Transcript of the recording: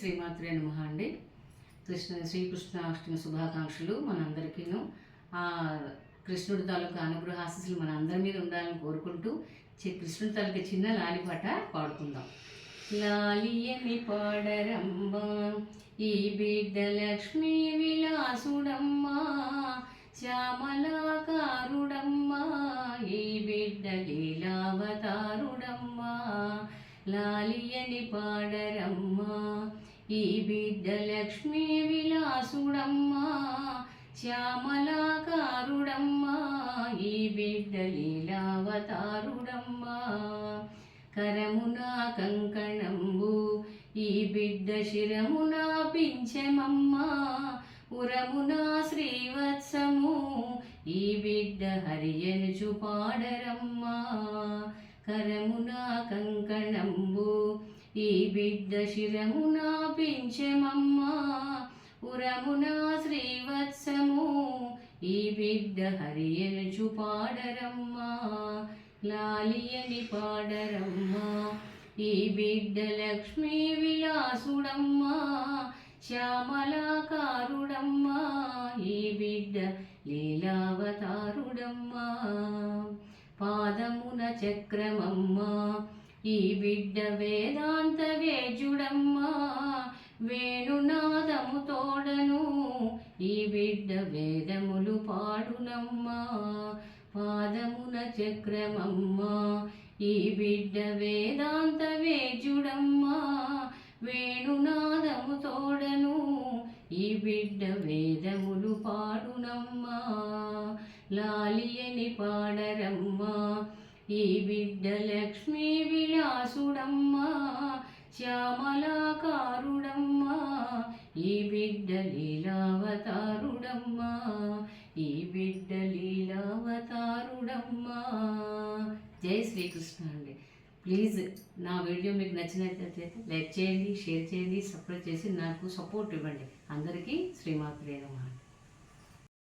శ్రీమాత్రే నమ అండి. కృష్ణ శ్రీకృష్ణాష్టమి శుభాకాంక్షలు మనందరికీను కృష్ణుడి తాలూకా అనుగ్రహ ఆశీస్సులు మన అందరి మీద ఉండాలని కోరుకుంటూ కృష్ణుడి తాలూకా చిన్న లాలిపాట పాడుకుందాం. లాలియని పాడరమ్మ ఈ బిడ్డ లక్ష్మీ విలాసుడమ్మా శ్యామలాకారుడమ్మా ఈ బిడ్డ లీలావతారుడమ్మా లాలియని పాడరమ్మా ఈ బిడ్డ లక్ష్మీ విలాసుడమ్మా శ్యామలాకారుడమ్మా ఈ బిడ్డ లీలావతారుడమ్మా కరమున కంకణంబు ఈ బిడ్డ శిరమున పింఛమమ్మా. ఉరమున శ్రీవత్సము ఈ బిడ్డ హరియనుచు పాడరమ్మా. కరమున కంకణం ఈ బిడ్డ శిరమున పింఛమమ్మా ఉరమున శ్రీవత్సము. ఈ బిడ్డ హరియనుచు పాడరమ్మా లాలియని పాడరమ్మా. ఈ బిడ్డ లక్ష్మీ విలాసుడమ్మా శ్యామలాకారుడమ్మా. ఈ బిడ్డ లీలావతారుడమ్మా. పాదమున చక్రమమ్మా ఈ బిడ్డ వేదాంత వేజుడమ్మా వేణునాదము తోడను. ఈ బిడ్డ వేదములు పాడునమ్మా పాదమున చక్రమమ్మా. ఈ బిడ్డ వేదాంత వేజుడమ్మా వేణునాదము తోడను. ఈ బిడ్డ వేదములు పాడునమ్మా లాలియని పాడరమ్మా. ఈ బిడ్డ లక్ష్మీ విలాసుడమ్మా శ్యామలాకారుడమ్మా ఈ బిడ్డ లీలావతారుడమ్మా ఈ బిడ్డ లీలావతారుడమ్మా. జై శ్రీకృష్ణ అండి. ప్లీజ్ నా వీడియో మీకు నచ్చినట్లయితే లైక్ చేయండి షేర్ చేయండి సపోర్ట్ చేసి నాకు సపోర్ట్ ఇవ్వండి. అందరికీ శ్రీమాత్రే